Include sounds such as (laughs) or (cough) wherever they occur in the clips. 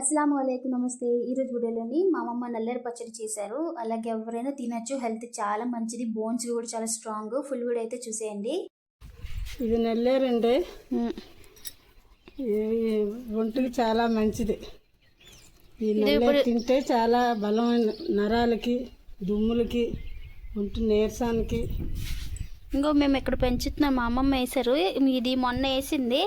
అస్సలం అయికు నమస్తే. ఈరోజు వీడియోలోని మా అమ్మమ్మ నల్లేరు పచ్చడి చేశారు. అలాగే ఎవరైనా తినచ్చు. హెల్త్ చాలా మంచిది. బోన్స్ కూడా చాలా స్ట్రాంగ్. ఫుల్ వీడియో అయితే చూసేయండి. ఇది నెల్లేరండి ఇది ఒంటికి చాలా మంచిది. ఈ నెల్లేరు తింటే చాలా బలమైన నరాలకి దుమ్ములకి ఒంటి నీరసానికి. ఇంకో మేము ఇక్కడ పెంచుతున్నాం. మా అమ్మమ్మ వేశారు. ఇది మొన్న వేసింది.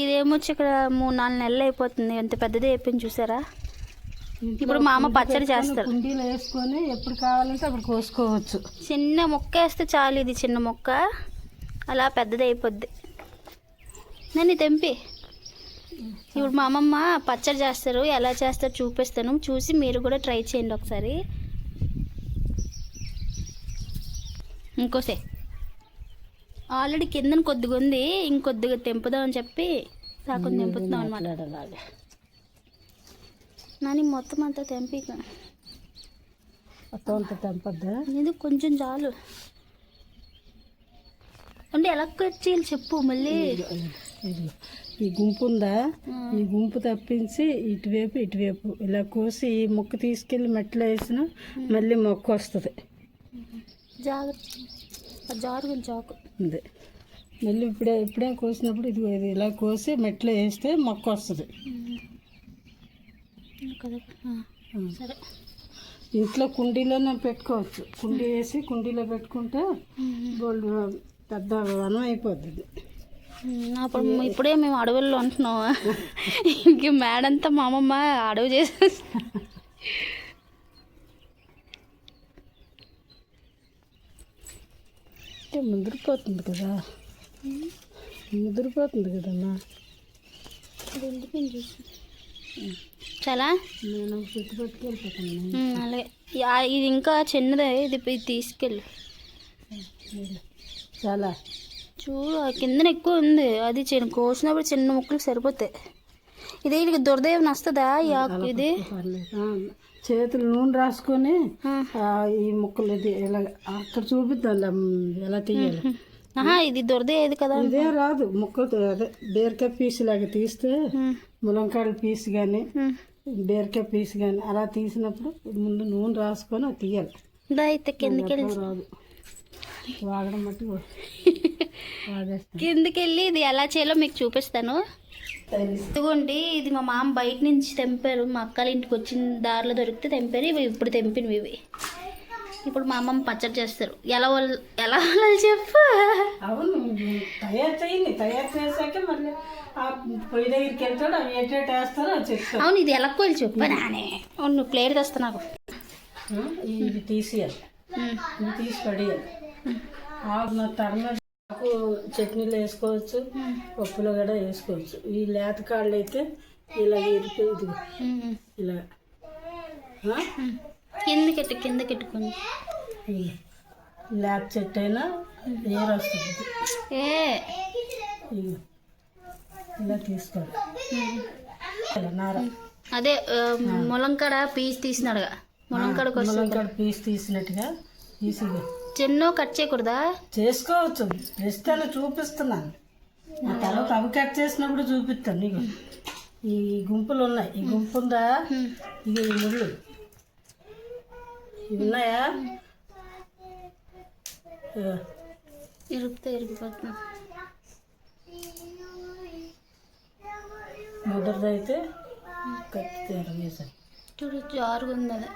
ఇదేమొచ్చి ఇక్కడ మూడు నాలుగు నెలలు అయిపోతుంది. ఎంత పెద్దది అయిపోయింది చూసారా? ఇప్పుడు మా అమ్మ పచ్చడి చేస్తారు కుండీలో వేసుకొని ఎప్పుడు కావాలంటే అప్పుడు కోసుకోవచ్చు. చిన్న మొక్క వేస్తే చాలు ఇది చిన్న మొక్క. అలా పెద్దది అయిపోద్ది. నన్ను తెంపి. ఇప్పుడు మా అమ్మమ్మ పచ్చడి చేస్తారు. ఎలా చేస్తారో చూపిస్తాను. చూసి మీరు కూడా ట్రై చేయండి ఒకసారి. ఇంకోసే. ఆల్రెడీ కిందన కొద్దిగా ఉంది ఇంకొద్దిగా తెంపుదాం అని చెప్పి సగం తెంపుతున్నాం అనమాట నాని మొత్తం అంతా తెంపి మొత్తం అంతా తెంపద్దా? ఇది కొంచెం చాలు. అంటే ఎలా కట్ చేయాలి చెప్పు మళ్ళీ. ఈ గుంపు ఉందా? ఈ గుంపు తప్పించి ఇటువైపు ఇటువైపు ఇలా కోసి ఈ మొక్క తీసుకెళ్ళి మెట్లో వేసిన మళ్ళీ మొక్క వస్తుంది. జాగ్రత్త. జారు చాకు. ఉంది మళ్ళీ ఇప్పుడే ఇప్పుడే కోసినప్పుడు ఇది ఇది ఇలా కోసి మెట్లో వేస్తే మొక్క వస్తుంది. సరే. ఇంట్లో కుండీలోనే పెట్టుకోవచ్చు. కుండీ వేసి కుండీలో పెట్టుకుంటే బోల్డ్ పెద్ద వనం. ఉమ్, అప్పుడు ఇప్పుడే మేము అడవుల్లో ఉంటున్నాం. (laughs) ఇంక మేడంతా మా అమ్మమ్మ అడవి చేసేసి (laughs) అంటే ముదిరిపోతుంది కదా. ముదిరిపోతుంది కదమ్మా. చాలా? నేను చెట్టు పట్టుకెళ్ళిపోతాను ఉమ్, అలాగే. ఇది ఇంకా చిన్నదే. ఇది తీసుకెళ్ళు. చాలా. చూడు ఆ కిందన ఎక్కువ ఉంది. అది చిన్న కోసినప్పుడు చిన్న ముక్కలు సరిపోతాయి. ఇది దురదేవం వస్తుందా ఈ ఆకు ఇది? చేతులు నూనె రాసుకొని ఈ ముక్కలు ఇది ఇలా అక్కడ చూపిద్దాం ఎలా తీయాలి. ఇది దురద ఏది కదా ఇదే రాదు ముక్కలు అదే బీరకాయ పీస్ లాగా తీస్తే ములంకాడ పీస్ కానీ. బీరకాయ పీస్ కానీ అలా తీసినప్పుడు ముందు నూనె రాసుకొని అది తీయాలి. అయితే కిందకి రాదు. వాగడం బట్టి (laughs) వాగేస్తాను కిందకి వెళ్ళి ఇది ఎలా చేయాలో మీకు చూపిస్తాను. ఇదిగోండి ఇది మా మామ బయట నుంచి తెంపారు. మా అక్కల ఇంటికి వచ్చిన దారిలో దొరికితే తెంపారు. ఇవి ఇప్పుడు తెంపినవి ఇవి. ఇప్పుడు మా అమ్మమ్మ పచ్చడి చేస్తారు. ఎలా వాళ్ళు ఎలా వాళ్ళు చెప్పు? అవును తయారు చేయండి. తయారు చేశాక మళ్ళీ ఆ పొయ్యి దగ్గరికి వెళ్తాడు అవి ఎట్టేట వేస్తారో అది చెప్తాడు. అవును ఇది ఎలా కోళ్ళు చెప్పు? నానే అవును నువ్వు ప్లేట్ తెస్తా నాకు. ఇది తీసేయాలి. తీసి పడేయాలి. తరమ ఆకు చట్నీలో వేసుకోవచ్చు పప్పులో కూడా వేసుకోవచ్చు. ఈ లేత కాళ్ళు అయితే ఇలా ఇది ఇలా. ఆ? కిందకి ఎట్టు కిందకి ఎట్టుకొని ఇలా. లేత చెట్టు అయినా ఏరు వస్తుంది. ఏ. ఇలా తీసుకోవాలి నార. అదే ములంకాడ పీస్ తీసినాడుగా. ములంకాడ ములంకాడ పీస్ తీసినట్టుగా తీసి. చిన్న కట్ చేయకూడదా? చేసుకోవచ్చు. ప్రస్తుతాన్ని చూపిస్తున్నాను. ఆ తర్వాత అవి కట్ చేసినప్పుడు చూపిస్తాను. నీకు ఈ గుంపులు ఉన్నాయి. ఈ గుంపు ఉందా? ఇవి ఈ ముళ్ళు. ఇవి ఉన్నాయా. ఇరుపుతో ఇరిగిపోతుంది. ముద్రదైతే కత్తి తీరం చూడు జారుగా ఉంది అది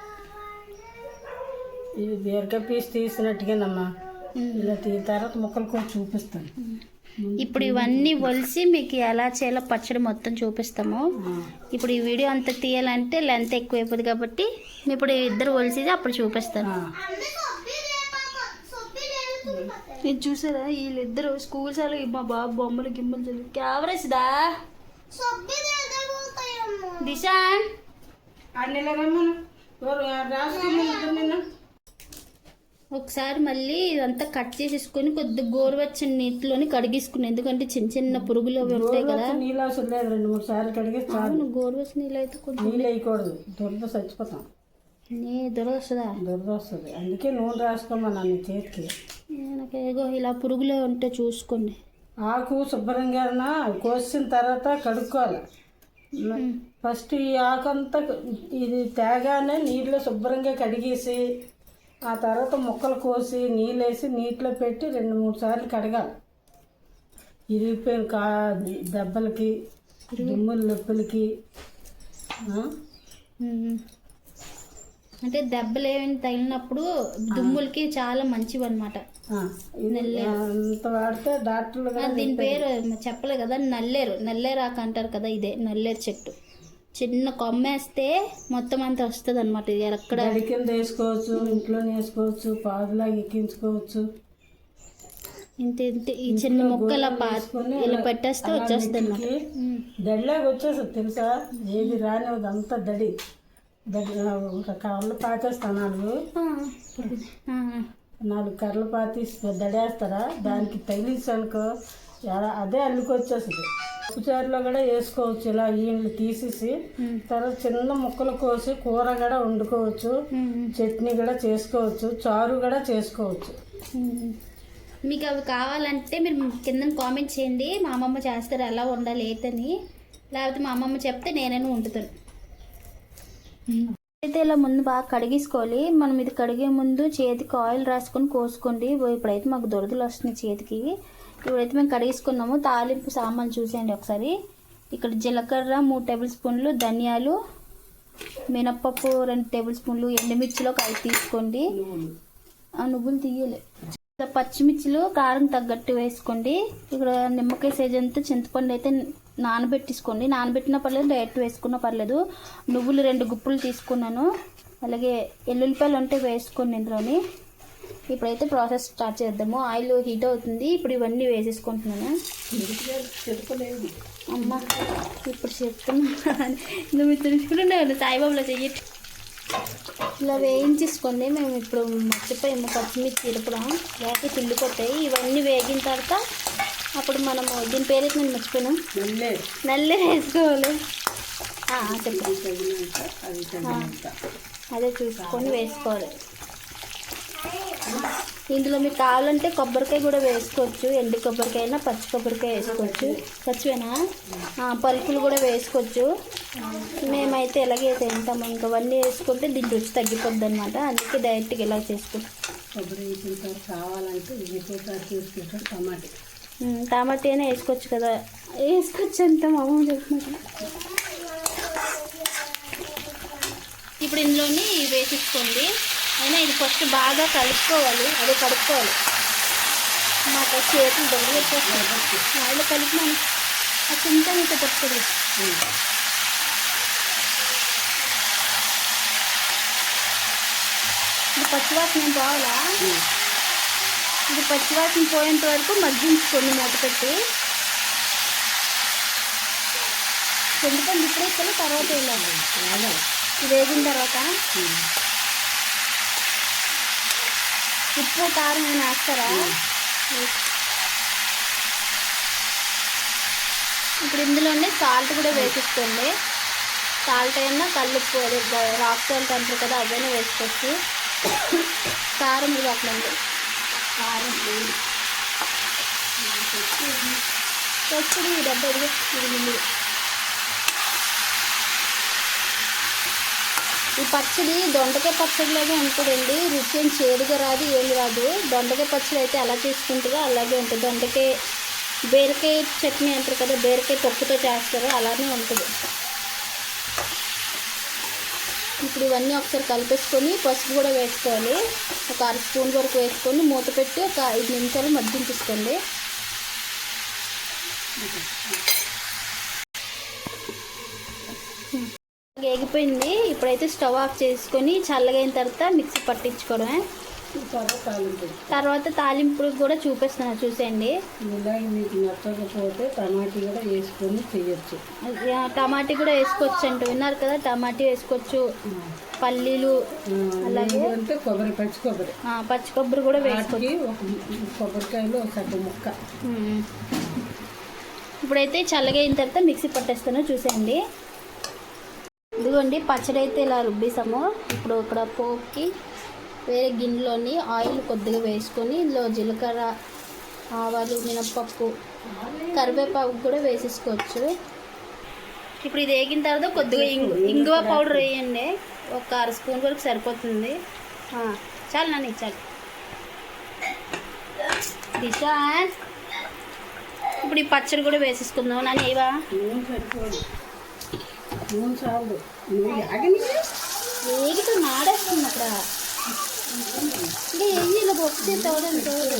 ఇవి బీరకాయ పీస్ తీసినట్టుగానమ్మా. ఇలా తీ తర్వాత ముక్కలు కూడా చూపిస్తాను. ఇప్పుడు ఇవన్నీ ఒలిసి మీకు ఎలా చేయాలో పచ్చడి మొత్తం చూపిస్తాము. ఇప్పుడు ఈ వీడియో అంతా తీయాలంటే లెంత్ ఎక్కువైపోతుంది కాబట్టి ఇప్పుడు ఇద్దరు ఒలిసి అప్పుడు చూపిస్తాను. నేను చూసారా? వీళ్ళిద్దరు స్కూల్ సార్లు మా బాబు బొమ్మలు గిమ్మలు చదివి దిశాన్ ఎవరు రాసుకోమని నిన్న ఒకసారి మళ్ళీ ఇదంతా కట్ చేసేసుకొని కొద్ది గోరువెచ్చని నీటిలోని కడిగేసుకుని ఎందుకంటే చిన్న చిన్న పురుగులు అవి ఉంటాయి కదా. నీళ్ళు అవసరం లేదు రెండు మూడు సార్లు కడిగి అవును గోరువెచ్చని నీళ్ళు అయితే కొంచెం నీళ్ళు వేయకూడదు దురద చచ్చిపోతాం. నీ దురద వస్తుందా? దురద వస్తుంది. అందుకే నూనె రాసుకోమన్నా నీ చేతికి. నాకు ఏగో ఇలా పురుగులే ఉంటే చూసుకోండి. ఆకు శుభ్రంగా కోసిన తర్వాత కడుక్కోవాలి. ఫస్ట్ ఈ ఆకంతా ఇది తేగానే నీటిలో శుభ్రంగా కడిగేసి ఆ తర్వాత ముక్కలు కోసి నీళ్ళు వేసి నీటిలో పెట్టి రెండు మూడు సార్లు కడగాలి. ఇరిగిపోయిన కా దెబ్బలకి దుమ్ముల నొప్పులకి. అంటే దెబ్బలు ఏమైనా తగిలినప్పుడు దుమ్ములకి చాలా మంచివి అనమాట వాడితే డాక్టర్లు దీని పేరు చెప్పలే కదా నల్లేరు. నల్లేరు ఆకు అంటారు కదా ఇదే నల్లేరు చెట్టు. చిన్న కొమ్మేస్తే మొత్తం అంతా వస్తుంది అనమాట ఇది ఎక్కడ? కింద వేసుకోవచ్చు ఇంట్లోనే వేసుకోవచ్చు పాదులాగా ఎక్కించుకోవచ్చు. ఇంత ఇంత. ఈ చిన్న ముక్కల పా ఇలా పెట్టేస్తే వచ్చేస్తుంది అనమాట దడిలాగా వచ్చేస్తుంది తెలుసా? ఏది రానివ్వదు అంతా దడి. దడి ఒక కర్రలు పాతేస్తా నాలుగు. నాలుగు కర్రలు పాతి దడేస్తారా? దానికి తగిలించి అనుకో ఎలా- అదే అల్లుకొచ్చేస్తుంది. ఉప్పుచారులో కూడా వేసుకోవచ్చు. ఇలా ఈళ్ళు తీసేసి తర్వాత చిన్న ముక్కలు కోసి కూర కూడా వండుకోవచ్చు. చట్నీ కూడా చేసుకోవచ్చు. చారు కూడా చేసుకోవచ్చు. మీకు అవి కావాలంటే మీరు కింద కామెంట్ చేయండి. మా అమ్మమ్మ చేస్తారు ఎలా వండాలి ఏంటని లేకపోతే మా అమ్మమ్మ చెప్తే నేనైనా వండుతాను. అయితే ఇలా ముందు బాగా కడిగేసుకోవాలి మనం ఇది కడిగే ముందు చేతికి ఆయిల్ రాసుకొని కోసుకోండి. ఇప్పుడైతే మాకు దురదలు వస్తున్నాయి చేతికి. ఇప్పుడైతే మేము కడిగేసుకున్నాము తాలింపు సామాన్ చూసేయండి ఒకసారి. ఇక్కడ జీలకర్ర మూడు టేబుల్ స్పూన్లు ధనియాలు మినప్పప్పు రెండు టేబుల్ స్పూన్లు ఎండుమిర్చిలో కలిపి తీసుకోండి. ఆ నువ్వులు తీయలే. పచ్చిమిర్చిలు కారం తగ్గట్టు వేసుకోండి. ఇక్కడ నిమ్మకాయ సైజ్ అంతా చింతపండు అయితే నానబెట్టేసుకోండి. నానబెట్టినా పర్లేదు డైరెక్ట్ వేసుకున్నా పర్లేదు. నువ్వులు రెండు గుప్పులు తీసుకున్నాను. అలాగే ఎల్లుల్లిపాయలు ఉంటే వేసుకోండి ఇందులోని. ఇప్పుడైతే ప్రాసెస్ స్టార్ట్ చేద్దాము. ఆయిల్ హీట్ అవుతుంది. ఇప్పుడు ఇవన్నీ వేసేసుకుంటున్నాను. అమ్మ ఇప్పుడు చెప్తున్నా. నువ్వు తెలుసుకుంటున్నావు సాయిబాబులో చెయ్యట్టు ఇలా వేయించేసుకోండి. మేము ఇప్పుడు మర్చిపోయాము పచ్చిమిర్చి ఇరపడం లేక చిల్లిపోతాయి ఇవన్నీ వేగిన తర్వాత అప్పుడు మనము దీని పేరు అయితే నేను మర్చిపోయాను? నల్లే. వేసుకోవాలి. ఆ, చెప్పు. తగినంత అది తగినంత అదే చూసుకొని వేసుకోవాలి. ఇందులో మీకు కావాలంటే కొబ్బరికాయ కూడా వేసుకోవచ్చు ఎండు కొబ్బరికాయ అయినా పచ్చి కొబ్బరికాయ వేసుకోవచ్చు. పచ్చివేనా? పలుకులు కూడా వేసుకోవచ్చు. మేమైతే ఎలాగే తింటాము. ఇంకా అవన్నీ వేసుకుంటే దీని రుచి తగ్గిపోద్ది అనమాట అందుకే డైరెక్ట్గా ఇలా చేసుకుంటాం కొబ్బరి వేసిన కావాలంటే టమాటా అయినా వేసుకోవచ్చు కదా. వేసుకోవచ్చు అంత మా అమ్మ చెప్పినట్టు. ఇప్పుడు ఇందులోని వేసేసుకోండి. అయినా ఇది ఫస్ట్ బాగా కలుపుకోవాలి. అదే కలుపుకోవాలి మాకు చేతులు దొరికి వచ్చేస్తాయి వాళ్ళు కలిపినాను. ఆ చింత మీకు తప్పదు ఇది పచ్చివాసన ఏం పోవాలా? ఇది పచ్చివాసన పోయేంత వరకు మగ్గించుకోండి మూత పెట్టి. ఎందుకంటే ఇప్పుడే తర్వాత వెళ్ళాలి ఇది వేగిన తర్వాత. ఉప్పు కారం ఏమైనా వేస్తారా ఇప్పుడు ఇందులోనే సాల్ట్ కూడా వేసేసుకోండి సాల్ట్ అయినా కల్లుప్పు అదే రాక్ సాల్ట్ అంటారు కదా అవైనా వేసుకోవచ్చు కారం ఇది అట్లా ఉంది కారం పచ్చడి ఈ డబ్బా ఇది ఈ పచ్చడి దొండకాయ పచ్చడిలాగే ఉంటుందండి. రుచి ఏం చేదుగా రాదు ఏమి రాదు. దొండకాయ పచ్చడి అయితే ఎలా చేసుకుంటుందో అలాగే ఉంటుంది. దొండకాయ బీరకాయ చట్నీ అంటారు కదా బీరకాయ పప్పుతో చేస్తారు అలానే ఉంటుంది. ఇప్పుడు ఇవన్నీ ఒకసారి కలిపేసుకొని పసుపు కూడా వేసుకోవాలి. ఒక అర స్పూన్ వరకు వేసుకొని మూత పెట్టి ఒక ఐదు నిమిషాలు మగ్గించుకోండి వేగిపోయింది. ఇప్పుడైతే స్టవ్ ఆఫ్ చేసుకొని చల్లగైన తర్వాత మిక్సీ పట్టించుకోవడమే. తర్వాత తాలింపు కూడా చూపిస్తున్నాను చూసేయండి. మీకు నచ్చకపోతే టమాటీ కూడా వేసుకొని చేయొచ్చు టమాటీ కూడా వేసుకోవచ్చు అంట విన్నారు కదా టమాటీ వేసుకోవచ్చు. పల్లీలు అలాగే. అంటే కొబ్బరి పచ్చి కొబ్బరి పచ్చి కొబ్బరి కూడా వేసుకోవచ్చు. కొబ్బరికాయలో ఒక ముక్క. ఇప్పుడైతే చల్లగైన తర్వాత మిక్సీ పట్టేస్తాను చూసేయండి. ఇదిగోండి పచ్చడి అయితే ఇలా రుబ్బేసాము. ఇప్పుడు ఇక్కడ పోపుకి వేరే గిన్నెలోని ఆయిల్ కొద్దిగా వేసుకొని ఇందులో జీలకర్ర ఆవాలు మినప్పప్పు కరివేపాకు కూడా వేసేసుకోవచ్చు. ఇప్పుడు ఇది వేగిన తర్వాత కొద్దిగా ఇంగు ఇంగువ పౌడర్ వేయండి. ఒక అర స్పూన్ వరకు సరిపోతుంది. చాలు నన్ను చాలు. దిశా. ఇప్పుడు ఈ పచ్చడి కూడా వేసేసుకుందాం. నన్ను ఏవా నూనె సరిపోదు చాలు నువ్వు యాగని వేగితో నాడేస్తుంది అక్కడ. అంటే ఏం చేయాలి పప్పు తోడండి తోడు.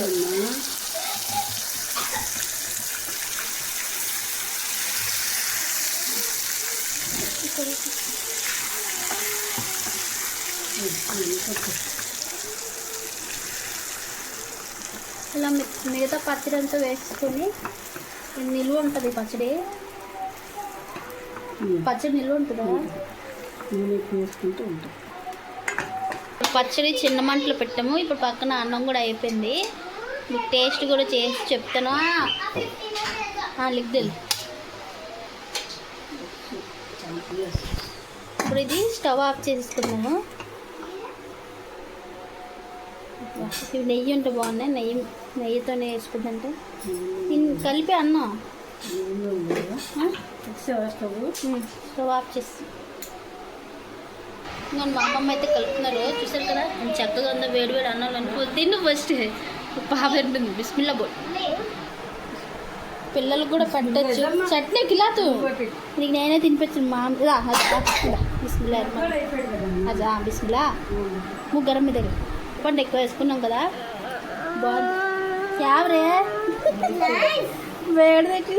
ఇలా మిగతా పచ్చడి అంతా వేసుకొని ఇది నిల్వ ఉంటుంది పచ్చడి. పచ్చడి నిల్వ ఉంటుందా? నూనె ఎక్కువ వేసుకుంటూ ఉంటాం. పచ్చడి చిన్న మంటలో పెట్టాము. ఇప్పుడు పక్కన అన్నం కూడా అయిపోయింది. మీకు టేస్ట్ కూడా చేసి చెప్తాను. లిగ్దల్ ఇప్పుడు ఇది స్టవ్ ఆఫ్ చేసుకున్నాము ఇవి నెయ్యి ఉంటే బాగున్నాయి. నెయ్యి నెయ్యితోనే వేసుకుందంటే కలిపి అన్నం. నూనె స్టవ్ ఆఫ్ చేసి మా అమ్మమ్మ అయితే కలుపుతున్నారు చూసారు కదా చక్కగా ఉందో వేడి వేడి అన్నాను అనుకో తిను ఫస్ట్. పాప ఉంటుంది బిస్మిల్లా బోల్ పిల్లలకు కూడా పెట్టచ్చు చట్నీ కిలాతు నీకు నేనే తినిపించాను మా అమ్మ- బిస్మిల్లా అదా బిస్మిల్లా ముగ్గురం మీద పండు ఎక్కువ వేసుకున్నాం కదా బాగుంది యావరే వేడి తెచ్చి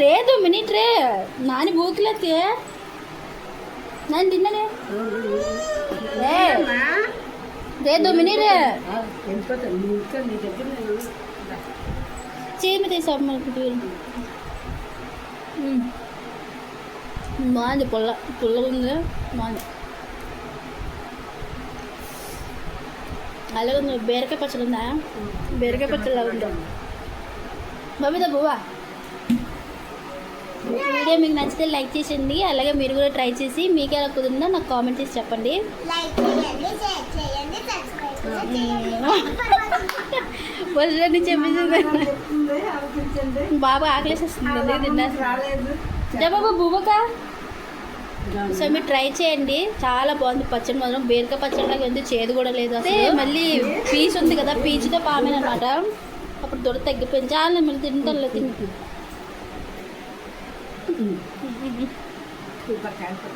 లేదు మినిట్ రే. నాని బూకిలెత్తే నేను తిన్ననే. లేదు మినిట్ చీమ తీసాం మనకి బాగుంది పుల్ల పుల్లగా ఉంది బాగుంది అలాగే బీరకాయ పచ్చడి ఉందా బీరకాయ పచ్చడిలా ఉందా బాబిదా బువ్వా వీడియో మీకు నచ్చితే లైక్ చేసేయండి అలాగే మీరు కూడా ట్రై చేసి మీకు ఎలా కుదిరిందో నాకు కామెంట్ చేసి చెప్పండి. నుంచి చెప్పేసి బాబా ఆకలేసేస్తుంది తిన్నా. బాబా బువ్వక? సో మీరు ట్రై చేయండి చాలా బాగుంది పచ్చడి మాత్రం. బీరకాయ పచ్చడి లాగా ఉంది చేదు కూడా లేదు అసలు. మళ్ళీ పీచ్ ఉంది కదా పీచుతో పామైన అనమాట అప్పుడు దొడ తగ్గిపోయింది. చాలా మళ్ళీ తింటాలో తింటు. సూపర్ కాదు